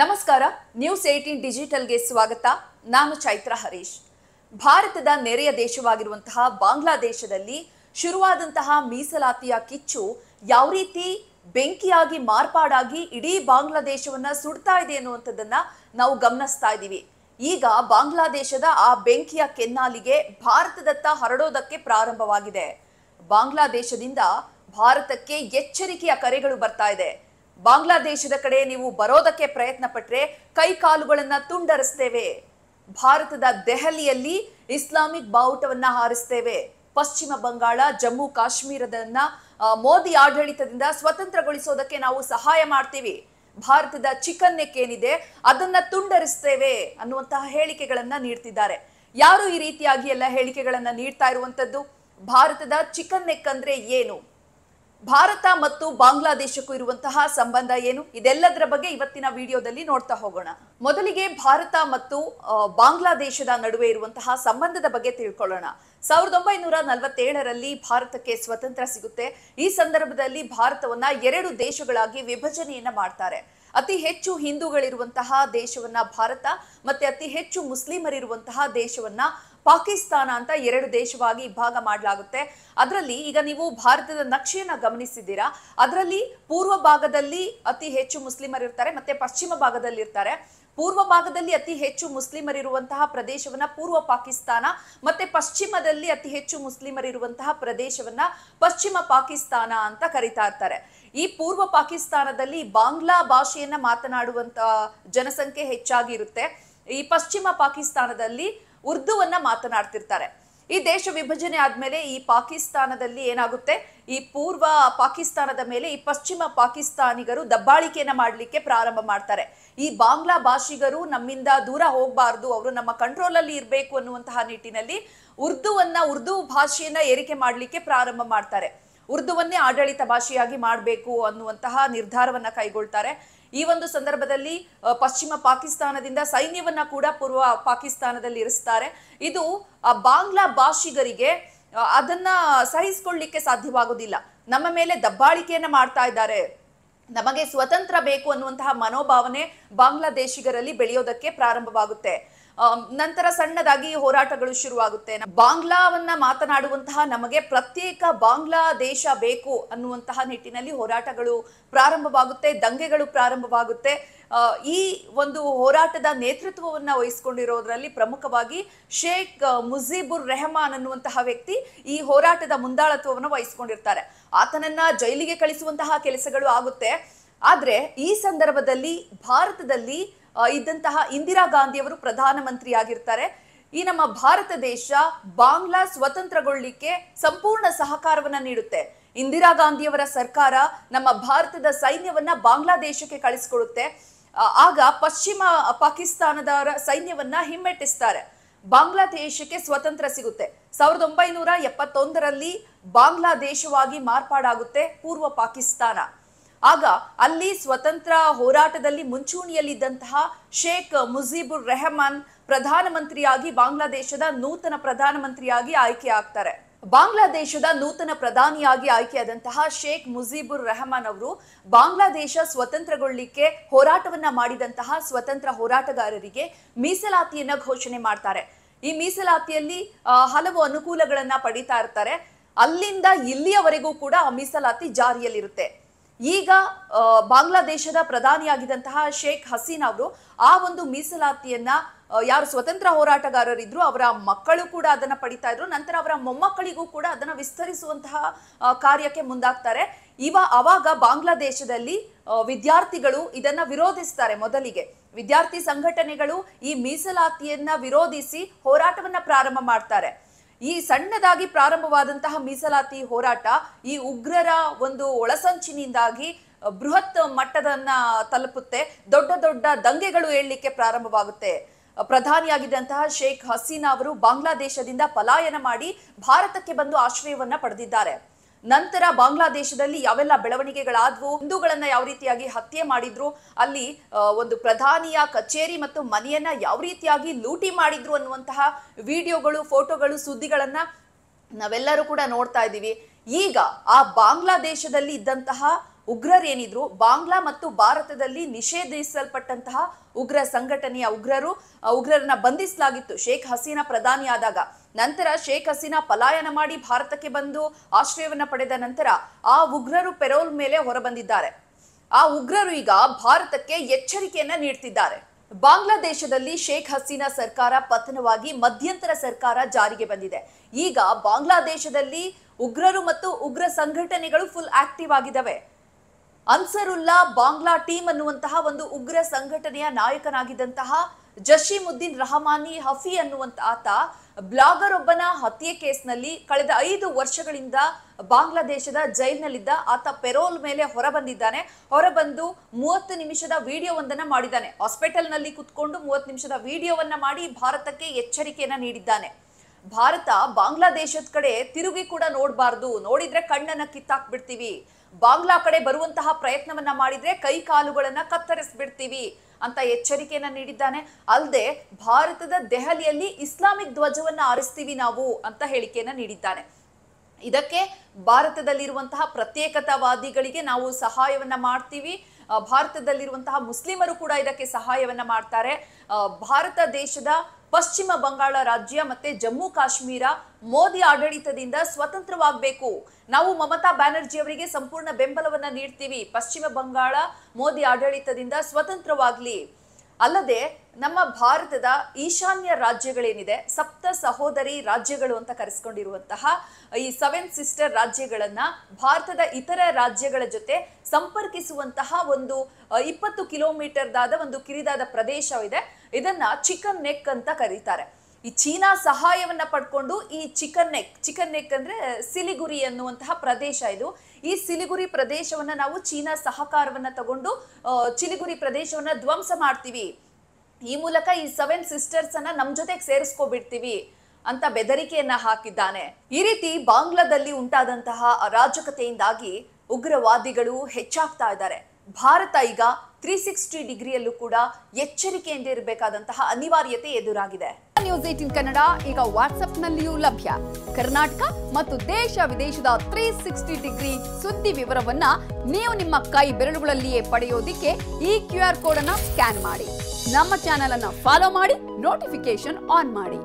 ನಮಸ್ಕಾರ news eighteen ಡಿಜಿಟಲ್ಗೆ ಸ್ವಾಗತ. ನಾನು ಚೈತ್ರ ಹರೀಶ್. ಭಾರತದ ನೆರೆಯ ದೇಶವಾಗಿರುವಂತಹ ಬಾಂಗ್ಲಾದೇಶದಲ್ಲಿ ಶುರುವಾದಂತಹ ಮೀಸಲಾತಿಯ ಕಿಚ್ಚು ಯಾವ ರೀತಿ ಬೆಂಕಿಯಾಗಿ ಮಾರ್ಪಾಡಾಗಿ ಇಡೀ ಬಾಂಗ್ಲಾದೇಶವನ್ನ ಸುಡ್ತಾ ಇದೆ ಅನ್ನುವಂಥದ್ದನ್ನ ನಾವು ಗಮನಿಸ್ತಾ ಇದ್ದೀವಿ. ಈಗ ಬಾಂಗ್ಲಾದೇಶದ ಆ ಬೆಂಕಿಯ ಕೆನ್ನಾಲಿಗೆ ಭಾರತದತ್ತ ಹರಡೋದಕ್ಕೆ ಪ್ರಾರಂಭವಾಗಿದೆ. ಬಾಂಗ್ಲಾದೇಶದಿಂದ ಭಾರತಕ್ಕೆ ಎಚ್ಚರಿಕೆಯ ಕರೆಗಳು ಬರ್ತಾ ಇದೆ. ಬಾಂಗ್ಲಾದೇಶದ ಕಡೆ ನೀವು ಬರೋದಕ್ಕೆ ಪ್ರಯತ್ನ ಪಟ್ರೆ ಕೈ ಕಾಲುಗಳನ್ನ ತುಂಡರಿಸ್ತೇವೆ. ಭಾರತದ ದೆಹಲಿಯಲ್ಲಿ ಇಸ್ಲಾಮಿಕ್ ಬಾವುಟವನ್ನ ಹಾರಿಸ್ತೇವೆ. ಪಶ್ಚಿಮ ಬಂಗಾಳ, ಜಮ್ಮು ಕಾಶ್ಮೀರದನ್ನ ಮೋದಿ ಆಡಳಿತದಿಂದ ಸ್ವತಂತ್ರಗೊಳಿಸೋದಕ್ಕೆ ನಾವು ಸಹಾಯ ಮಾಡ್ತೀವಿ. ಭಾರತದ ಚಿಕನ್ ನೆಕ್ ಏನಿದೆ ಅದನ್ನ ತುಂಡರಿಸ್ತೇವೆ ಅನ್ನುವಂತಹ ಹೇಳಿಕೆಗಳನ್ನ ನೀಡ್ತಿದ್ದಾರೆ. ಯಾರು ಈ ರೀತಿಯಾಗಿ ಎಲ್ಲ ಹೇಳಿಕೆಗಳನ್ನ ನೀಡ್ತಾ ಇರುವಂತದ್ದು? ಭಾರತದ ಚಿಕನ್ ನೆಕ್ ಅಂದ್ರೆ ಏನು? ಭಾರತ ಮತ್ತು ಬಾಂಗ್ಲಾದೇಶಕ್ಕೂ ಇರುವಂತಹ ಸಂಬಂಧ ಏನು? ಇದೆಲ್ಲದರ ಬಗ್ಗೆ ಇವತ್ತಿನ ವಿಡಿಯೋದಲ್ಲಿ ನೋಡ್ತಾ ಹೋಗೋಣ. ಮೊದಲಿಗೆ ಭಾರತ ಮತ್ತು ಬಾಂಗ್ಲಾದೇಶದ ನಡುವೆ ಇರುವಂತಹ ಸಂಬಂಧದ ಬಗ್ಗೆ ತಿಳ್ಕೊಳ್ಳೋಣ. ಸಾವಿರದ ಒಂಬೈನೂರ ನಲವತ್ತೇಳರಲ್ಲಿ ಭಾರತಕ್ಕೆ ಸ್ವತಂತ್ರ ಸಿಗುತ್ತೆ. ಈ ಸಂದರ್ಭದಲ್ಲಿ ಭಾರತವನ್ನ ಎರಡು ದೇಶಗಳಾಗಿ ವಿಭಜನೆಯನ್ನ ಮಾಡ್ತಾರೆ. ಅತಿ ಹೆಚ್ಚು ಹಿಂದೂಗಳಿರುವಂತಹ ದೇಶವನ್ನ ಭಾರತ, ಮತ್ತೆ ಅತಿ ಹೆಚ್ಚು ಮುಸ್ಲಿಮರಿರುವಂತಹ ದೇಶವನ್ನ ಪಾಕಿಸ್ತಾನ ಅಂತ ಎರಡು ದೇಶವಾಗಿ ಭಾಗ ಮಾಡಲಾಗುತ್ತೆ. ಅದರಲ್ಲಿ ಈಗ ನೀವು ಭಾರತದ ನಕ್ಷೆಯನ್ನ ಗಮನಿಸಿದ್ದೀರಾ? ಅದರಲ್ಲಿ ಪೂರ್ವ ಭಾಗದಲ್ಲಿ ಅತಿ ಹೆಚ್ಚು ಮುಸ್ಲಿಮರಿರ್ತಾರೆ ಮತ್ತೆ ಪಶ್ಚಿಮ ಭಾಗದಲ್ಲಿ ಇರ್ತಾರೆ. ಪೂರ್ವ ಭಾಗದಲ್ಲಿ ಅತಿ ಹೆಚ್ಚು ಮುಸ್ಲಿಮರಿರುವಂತಹ ಪ್ರದೇಶವನ್ನ ಪೂರ್ವ ಪಾಕಿಸ್ತಾನ, ಮತ್ತೆ ಪಶ್ಚಿಮದಲ್ಲಿ ಅತಿ ಹೆಚ್ಚು ಮುಸ್ಲಿಮರಿರುವಂತಹ ಪ್ರದೇಶವನ್ನ ಪಶ್ಚಿಮ ಪಾಕಿಸ್ತಾನ ಅಂತ ಕರಿತಾ ಇರ್ತಾರೆ. ಈ ಪೂರ್ವ ಪಾಕಿಸ್ತಾನದಲ್ಲಿ ಬಾಂಗ್ಲಾ ಭಾಷೆಯನ್ನ ಮಾತನಾಡುವಂತ ಜನಸಂಖ್ಯೆ ಹೆಚ್ಚಾಗಿರುತ್ತೆ ಈ ಪಶ್ಚಿಮ ಪಾಕಿಸ್ತಾನದಲ್ಲಿ ಉರ್ದುವನ್ನ ಮಾತನಾಡ್ತಿರ್ತಾರೆ. ಈ ದೇಶ ವಿಭಜನೆ ಆದ್ಮೇಲೆ ಈ ಪಾಕಿಸ್ತಾನದಲ್ಲಿ ಏನಾಗುತ್ತೆ? ಈ ಪೂರ್ವ ಪಾಕಿಸ್ತಾನದ ಮೇಲೆ ಈ ಪಶ್ಚಿಮ ಪಾಕಿಸ್ತಾನಿಗರು ದಬ್ಬಾಳಿಕೆಯನ್ನ ಮಾಡಲಿಕ್ಕೆ ಪ್ರಾರಂಭ ಮಾಡ್ತಾರೆ. ಈ ಬಾಂಗ್ಲಾ ಭಾಷಿಗರು ನಮ್ಮಿಂದ ದೂರ ಹೋಗಬಾರ್ದು, ಅವರು ನಮ್ಮ ಕಂಟ್ರೋಲ್ ಅಲ್ಲಿ ಇರಬೇಕು ಅನ್ನುವಂತಹ ನಿಟ್ಟಿನಲ್ಲಿ ಉರ್ದುವನ್ನ ಉರ್ದು ಭಾಷೆಯನ್ನ ಏರಿಕೆ ಮಾಡಲಿಕ್ಕೆ ಪ್ರಾರಂಭ ಮಾಡ್ತಾರೆ. ಉರ್ದುವನ್ನೇ ಆಡಳಿತ ಭಾಷೆಯಾಗಿ ಮಾಡಬೇಕು ಅನ್ನುವಂತಹ ನಿರ್ಧಾರವನ್ನ ಕೈಗೊಳ್ತಾರೆ. ಈ ಒಂದು ಸಂದರ್ಭದಲ್ಲಿ ಪಶ್ಚಿಮ ಪಾಕಿಸ್ತಾನದಿಂದ ಸೈನ್ಯವನ್ನ ಕೂಡ ಪೂರ್ವ ಪಾಕಿಸ್ತಾನದಲ್ಲಿ ಇರಿಸ್ತಾರೆ. ಇದು ಬಾಂಗ್ಲಾ ಭಾಷಿಗರಿಗೆ ಅದನ್ನ ಸಹಿಸಿಕೊಳ್ಳಿಕ್ಕೆ ಸಾಧ್ಯವಾಗುವುದಿಲ್ಲ ನಮ್ಮ ಮೇಲೆ ದಬ್ಬಾಳಿಕೆಯನ್ನ ಮಾಡ್ತಾ ಇದ್ದಾರೆ. ನಮಗೆ ಸ್ವತಂತ್ರ ಬೇಕು ಅನ್ನುವಂತಹ ಮನೋಭಾವನೆ ಬಾಂಗ್ಲಾದೇಶಿಗರಲ್ಲಿ ಬೆಳೆಯೋದಕ್ಕೆ ಪ್ರಾರಂಭವಾಗುತ್ತೆ. ನಂತರ ಸಣ್ಣದಾಗಿ ಹೋರಾಟಗಳು ಶುರುವಾಗುತ್ತೆ. ಬಾಂಗ್ಲಾವನ್ನ ಮಾತನಾಡುವಂತಹ ನಮಗೆ ಪ್ರತ್ಯೇಕ ಬಾಂಗ್ಲಾದೇಶ ಬೇಕು ಅನ್ನುವಂತಹ ನಿಟ್ಟಿನಲ್ಲಿ ಹೋರಾಟಗಳು ಪ್ರಾರಂಭವಾಗುತ್ತೆ, ದಂಗೆಗಳು ಪ್ರಾರಂಭವಾಗುತ್ತೆ. ಈ ಒಂದು ಹೋರಾಟದ ನೇತೃತ್ವವನ್ನ ವಹಿಸಿಕೊಂಡಿರೋದ್ರಲ್ಲಿ ಪ್ರಮುಖವಾಗಿ ಶೇಖ್ ಮುಜೀಬುರ್ ರೆಹಮಾನ್ ಅನ್ನುವಂತಹ ವ್ಯಕ್ತಿ ಈ ಹೋರಾಟದ ಮುಂದಾಳತ್ವವನ್ನು ವಹಿಸಿಕೊಂಡಿರ್ತಾರೆ. ಆತನನ್ನ ಜೈಲಿಗೆ ಕಳಿಸುವಂತಹ ಕೆಲಸಗಳು ಆಗುತ್ತೆ. ಆದ್ರೆ ಈ ಸಂದರ್ಭದಲ್ಲಿ ಭಾರತದಲ್ಲಿ ಇದ್ದಂತಹ ಇಂದಿರಾ ಪ್ರಧಾನಮಂತ್ರಿ ಆಗಿರ್ತಾರೆ ಈ ನಮ್ಮ ಭಾರತ ದೇಶ ಬಾಂಗ್ಲಾ ಸ್ವತಂತ್ರಗೊಳ್ಳಿಕ್ಕೆ ಸಂಪೂರ್ಣ ಸಹಕಾರವನ್ನ ನೀಡುತ್ತೆ. ಇಂದಿರಾ ಗಾಂಧಿಯವರ ಸರ್ಕಾರ ನಮ್ಮ ಭಾರತದ ಸೈನ್ಯವನ್ನ ಬಾಂಗ್ಲಾದೇಶಕ್ಕೆ ಕಳಿಸ್ಕೊಡುತ್ತೆ. ಆಗ ಪಶ್ಚಿಮ ಪಾಕಿಸ್ತಾನದವರ ಸೈನ್ಯವನ್ನ ಹಿಮ್ಮೆಟ್ಟಿಸ್ತಾರೆ. ಬಾಂಗ್ಲಾದೇಶಕ್ಕೆ ಸ್ವತಂತ್ರ ಸಿಗುತ್ತೆ. ಸಾವಿರದ ಒಂಬೈನೂರ ಎಪ್ಪತ್ತೊಂದರಲ್ಲಿ ಬಾಂಗ್ಲಾದೇಶವಾಗಿ ಮಾರ್ಪಾಡಾಗುತ್ತೆ ಪೂರ್ವ ಪಾಕಿಸ್ತಾನ. ಆಗ ಅಲ್ಲಿ ಸ್ವತಂತ್ರ ಹೋರಾಟದಲ್ಲಿ ಮುಂಚೂಣಿಯಲ್ಲಿದ್ದಂತಹ ಶೇಖ್ ಮುಜೀಬುರ್ ರೆಹಮಾನ್ ಪ್ರಧಾನಮಂತ್ರಿಯಾಗಿ ಬಾಂಗ್ಲಾದೇಶದ ನೂತನ ಪ್ರಧಾನಮಂತ್ರಿಯಾಗಿ ಆಯ್ಕೆ ಆಗ್ತಾರೆ. ಬಾಂಗ್ಲಾದೇಶದ ನೂತನ ಪ್ರಧಾನಿಯಾಗಿ ಆಯ್ಕೆಯಾದಂತಹ ಶೇಖ್ ಮುಜೀಬುರ್ ರೆಹಮಾನ್ ಅವರು ಬಾಂಗ್ಲಾದೇಶ ಸ್ವತಂತ್ರಗೊಳ್ಳಿಕ್ಕೆ ಹೋರಾಟವನ್ನ ಮಾಡಿದಂತಹ ಸ್ವತಂತ್ರ ಹೋರಾಟಗಾರರಿಗೆ ಮೀಸಲಾತಿಯನ್ನ ಘೋಷಣೆ ಮಾಡ್ತಾರೆ. ಈ ಮೀಸಲಾತಿಯಲ್ಲಿ ಹಲವು ಅನುಕೂಲಗಳನ್ನ ಪಡಿತಾ ಇರ್ತಾರೆ. ಅಲ್ಲಿಂದ ಇಲ್ಲಿಯವರೆಗೂ ಕೂಡ ಆ ಮೀಸಲಾತಿ ಜಾರಿಯಲ್ಲಿರುತ್ತೆ. ಈಗ ಬಾಂಗ್ಲಾದೇಶದ ಪ್ರಧಾನಿಯಾಗಿದ್ದಂತಹ ಶೇಖ್ ಹಸೀನಾ ಅವರು ಆ ಒಂದು ಮೀಸಲಾತಿಯನ್ನ ಯಾರು ಸ್ವತಂತ್ರ ಹೋರಾಟಗಾರರಿದ್ರು, ಅವರ ಮಕ್ಕಳು ಕೂಡ ಅದನ್ನ ಪಡಿತಾ ಇದ್ರು. ನಂತರ ಅವರ ಮೊಮ್ಮಕ್ಕಳಿಗೂ ಕೂಡ ಅದನ್ನ ವಿಸ್ತರಿಸುವಂತಹ ಕಾರ್ಯಕ್ಕೆ ಮುಂದಾಗ್ತಾರೆ. ಇವ, ಅವಾಗ ಬಾಂಗ್ಲಾದೇಶದಲ್ಲಿ ವಿದ್ಯಾರ್ಥಿಗಳು ಇದನ್ನ ವಿರೋಧಿಸ್ತಾರೆ ಮೊದಲಿಗೆ. ವಿದ್ಯಾರ್ಥಿ ಸಂಘಟನೆಗಳು ಈ ಮೀಸಲಾತಿಯನ್ನ ವಿರೋಧಿಸಿ ಹೋರಾಟವನ್ನ ಪ್ರಾರಂಭ ಮಾಡ್ತಾರೆ. ಈ ಸಣ್ಣದಾಗಿ ಪ್ರಾರಂಭವಾದಂತಹ ಮೀಸಲಾತಿ ಹೋರಾಟ ಈ ಉಗ್ರರ ಒಂದು ಒಳಸಂಚಿನಿಂದಾಗಿ ಬೃಹತ್ ಮಟ್ಟದನ್ನ ತಲುಪುತ್ತೆ. ದೊಡ್ಡ ದೊಡ್ಡ ದಂಗೆಗಳು ಏಳಲಿಕ್ಕೆ ಪ್ರಾರಂಭವಾಗುತ್ತೆ. ಪ್ರಧಾನಿಯಾಗಿದ್ದಂತಹ ಶೇಖ್ ಹಸೀನಾ ಅವರು ಬಾಂಗ್ಲಾದೇಶದಿಂದ ಪಲಾಯನ ಮಾಡಿ ಭಾರತಕ್ಕೆ ಬಂದು ಆಶ್ರಯವನ್ನ ಪಡೆದಿದ್ದಾರೆ. ನಂತರ ಬಾಂಗ್ಲಾದೇಶದಲ್ಲಿ ಯಾವೆಲ್ಲ ಬೆಳವಣಿಗೆಗಳಾದ್ವು? ಹಿಂದೂಗಳನ್ನ ಯಾವ ರೀತಿಯಾಗಿ ಹತ್ಯೆ ಮಾಡಿದ್ರು? ಅಲ್ಲಿ ಒಂದು ಪ್ರಧಾನಿಯ ಕಚೇರಿ ಮತ್ತು ಮನೆಯನ್ನ ಯಾವ ರೀತಿಯಾಗಿ ಲೂಟಿ ಮಾಡಿದ್ರು ಅನ್ನುವಂತಹ ವಿಡಿಯೋಗಳು, ಫೋಟೋಗಳು, ಸುದ್ದಿಗಳನ್ನ ನಾವೆಲ್ಲರೂ ಕೂಡ ನೋಡ್ತಾ ಇದ್ದೀವಿ. ಈಗ ಆ ಬಾಂಗ್ಲಾದೇಶದಲ್ಲಿ ಇದ್ದಂತಹ ಉಗ್ರರೇನಿದ್ರು, ಬಾಂಗ್ಲಾ ಮತ್ತು ಭಾರತದಲ್ಲಿ ನಿಷೇಧಿಸಲ್ಪಟ್ಟಂತಹ ಉಗ್ರ ಸಂಘಟನೆಯ ಉಗ್ರರು ಉಗ್ರರನ್ನ ಬಂಧಿಸಲಾಗಿತ್ತು. ಶೇಖ್ ಹಸೀನಾ ಪ್ರಧಾನಿಯಾದಾಗ. ನಂತರ ಶೇಖ್ ಹಸೀನಾ ಪಲಾಯನ ಮಾಡಿ ಭಾರತಕ್ಕೆ ಬಂದು ಆಶ್ರಯವನ್ನ ಪಡೆದ ನಂತರ ಆ ಉಗ್ರರು ಪೆರೋಲ್ ಮೇಲೆ ಹೊರಬಂದಿದ್ದಾರೆ. ಆ ಉಗ್ರರು ಈಗ ಭಾರತಕ್ಕೆ ಎಚ್ಚರಿಕೆಯನ್ನ ನೀಡ್ತಿದ್ದಾರೆ. ಬಾಂಗ್ಲಾದೇಶದಲ್ಲಿ ಶೇಖ್ ಹಸೀನಾ ಸರ್ಕಾರ ಪತನವಾಗಿ ಮಧ್ಯಂತರ ಸರ್ಕಾರ ಜಾರಿಗೆ ಬಂದಿದೆ. ಈಗ ಬಾಂಗ್ಲಾದೇಶದಲ್ಲಿ ಉಗ್ರರು ಮತ್ತು ಉಗ್ರ ಸಂಘಟನೆಗಳು ಫುಲ್ ಆಕ್ಟಿವ್ ಆಗಿದ್ದಾವೆ ಅನ್ಸರುಲ್ಲಾ ಬಾಂಗ್ಲಾ ಟೀಮ್ ಅನ್ನುವಂತಹ ಒಂದು ಉಗ್ರ ಸಂಘಟನೆಯ ನಾಯಕನಾಗಿದ್ದಂತಹ ಜಶೀಮುದ್ದೀನ್ ರಹಮಾನಿ ಹಫಿ ಅನ್ನುವಂತ ಆತ ಬ್ಲಾಗರ್ ಒಬ್ಬನ ಹತ್ಯೆ ಕೇಸ್ನಲ್ಲಿ ಕಳೆದ ಐದು ವರ್ಷಗಳಿಂದ ಬಾಂಗ್ಲಾದೇಶದ ಜೈಲ್ನಲ್ಲಿದ್ದ ಆತ ಪೆರೋಲ್ ಮೇಲೆ ಹೊರಬಂದಿದ್ದಾನೆ. ಹೊರಬಂದು ಮೂವತ್ತು ನಿಮಿಷದ ವಿಡಿಯೋವೊಂದನ್ನ ಮಾಡಿದ್ದಾನೆ. ಹಾಸ್ಪಿಟಲ್ನಲ್ಲಿ ಕುತ್ಕೊಂಡು ಮೂವತ್ತು ನಿಮಿಷದ ವಿಡಿಯೋವನ್ನ ಮಾಡಿ ಭಾರತಕ್ಕೆ ಎಚ್ಚರಿಕೆಯನ್ನ ನೀಡಿದ್ದಾನೆ. ಭಾರತ ಬಾಂಗ್ಲಾದೇಶದ ಕಡೆ ತಿರುಗಿ ಕೂಡ ನೋಡಬಾರ್ದು. ನೋಡಿದ್ರೆ ಕಣ್ಣನ್ನ ಕಿತ್ತಾಕ್ಬಿಡ್ತೀವಿ. ಬಾಂಗ್ಲಾ ಕಡೆ ಬರುವಂತಹ ಪ್ರಯತ್ನವನ್ನ ಮಾಡಿದ್ರೆ ಕೈ ಕಾಲುಗಳನ್ನ ಕತ್ತರಿಸ್ಬಿಡ್ತೀವಿ ಅಂತ ಎಚ್ಚರಿಕೆಯನ್ನ ನೀಡಿದ್ದಾನೆ. ಅಲ್ಲದೆ ಭಾರತದ ದೆಹಲಿಯಲ್ಲಿ ಇಸ್ಲಾಮಿಕ್ ಧ್ವಜವನ್ನ ಆರಿಸ್ತೀವಿ ನಾವು ಅಂತ ಹೇಳಿಕೆಯನ್ನ ನೀಡಿದ್ದಾನೆ. ಇದಕ್ಕೆ ಭಾರತದಲ್ಲಿರುವಂತಹ ಪ್ರತ್ಯೇಕತಾವಾದಿಗಳಿಗೆ ನಾವು ಸಹಾಯವನ್ನ ಮಾಡ್ತೀವಿ. ಭಾರತದಲ್ಲಿರುವಂತಹ ಮುಸ್ಲಿಮರು ಕೂಡ ಇದಕ್ಕೆ ಸಹಾಯವನ್ನ ಮಾಡ್ತಾರೆ. ಭಾರತ ದೇಶದ ಪಶ್ಚಿಮ ಬಂಗಾಳ ರಾಜ್ಯ ಮತ್ತೆ ಜಮ್ಮು ಕಾಶ್ಮೀರ ಮೋದಿ ಆಡಳಿತದಿಂದ ಸ್ವತಂತ್ರವಾಗಬೇಕು. ನಾವು ಮಮತಾ ಬ್ಯಾನರ್ಜಿ ಅವರಿಗೆ ಸಂಪೂರ್ಣ ಬೆಂಬಲವನ್ನ ನೀಡ್ತೀವಿ. ಪಶ್ಚಿಮ ಬಂಗಾಳ ಮೋದಿ ಆಡಳಿತದಿಂದ ಸ್ವತಂತ್ರವಾಗಲಿ. ಅಲ್ಲದೆ ನಮ್ಮ ಭಾರತದ ಈಶಾನ್ಯ ರಾಜ್ಯಗಳೇನಿದೆ, ಸಪ್ತ ಸಹೋದರಿ ರಾಜ್ಯಗಳು ಅಂತ ಕರೆಸ್ಕೊಂಡಿರುವಂತಹ ಈ ಸೆವೆನ್ ಸಿಸ್ಟರ್ ರಾಜ್ಯಗಳನ್ನ ಭಾರತದ ಇತರ ರಾಜ್ಯಗಳ ಜೊತೆ ಸಂಪರ್ಕಿಸುವಂತಹ ಒಂದು ಇಪ್ಪತ್ತು ಕಿಲೋಮೀಟರ್ದಾದ ಒಂದು ಕಿರಿದಾದ ಪ್ರದೇಶವಿದೆ. ಇದನ್ನ ಚಿಕನ್ ನೆಕ್ ಅಂತ ಕರೀತಾರೆ. ಈ ಚೀನಾ ಸಹಾಯವನ್ನ ಪಡ್ಕೊಂಡು ಈ ಚಿಕನ್ ನೆಕ್ ಚಿಕನ್ ನೆಕ್ ಅಂದ್ರೆ ಸಿಲಿಗುರಿ ಅನ್ನುವಂತಹ ಪ್ರದೇಶ ಇದು. ಈ ಸಿಲಿಗುರಿ ಪ್ರದೇಶವನ್ನ ನಾವು ಚೀನಾ ಸಹಕಾರವನ್ನ ತಗೊಂಡು ಚಿಲಿಗುರಿ ಪ್ರದೇಶವನ್ನ ಧ್ವಂಸ ಮಾಡ್ತೀವಿ. ಈ ಮೂಲಕ ಈ ಸೆವೆನ್ ಸಿಸ್ಟರ್ಸ್ ಅನ್ನ ನಮ್ ಜೊತೆಗೆ ಸೇರಿಸ್ಕೊಬಿಡ್ತೀವಿ ಅಂತ ಬೆದರಿಕೆಯನ್ನ ಹಾಕಿದ್ದಾನೆ. ಈ ರೀತಿ ಬಾಂಗ್ಲಾದಲ್ಲಿ ಉಂಟಾದಂತಹ ಅರಾಜಕತೆಯಿಂದಾಗಿ ಉಗ್ರವಾದಿಗಳು ಹೆಚ್ಚಾಗ್ತಾ ಇದ್ದಾರೆ. ಭಾರತ ಈಗ ತ್ರೀ ಸಿಕ್ಸ್ಟಿ ಡಿಗ್ರಿಯಲ್ಲೂ ಕೂಡ ಎಚ್ಚರಿಕೆಯಿಂದ ಇರಬೇಕಾದಂತಹ ಅನಿವಾರ್ಯತೆ ಎದುರಾಗಿದೆ. ನ್ಯೂಸ್ ಏಟಿನ್ ಕನ್ನಡ, ಈಗ ವಾಟ್ಸ್ಆಪ್ನಲ್ಲಿಯೂ ಲಭ್ಯ. ಕರ್ನಾಟಕ ಮತ್ತು ದೇಶ ವಿದೇಶದ ತ್ರೀ ಸಿಕ್ಸ್ಟಿ ಡಿಗ್ರಿ ಸುದ್ದಿ ವಿವರವನ್ನ ನೀವು ನಿಮ್ಮ ಕೈ ಬೆರಳುಗಳಲ್ಲಿಯೇ ಪಡೆಯೋದಿಕ್ಕೆ ಈ ಕ್ಯೂ ಆರ್ ಕೋಡ್ ಅನ್ನ ಸ್ಕ್ಯಾನ್ ಮಾಡಿ. ನಮ್ಮ ಚಾನೆಲ್ ಅನ್ನ ಫಾಲೋ ಮಾಡಿ ನೋಟಿಫಿಕೇಶನ್ ಆನ್ ಮಾಡಿ.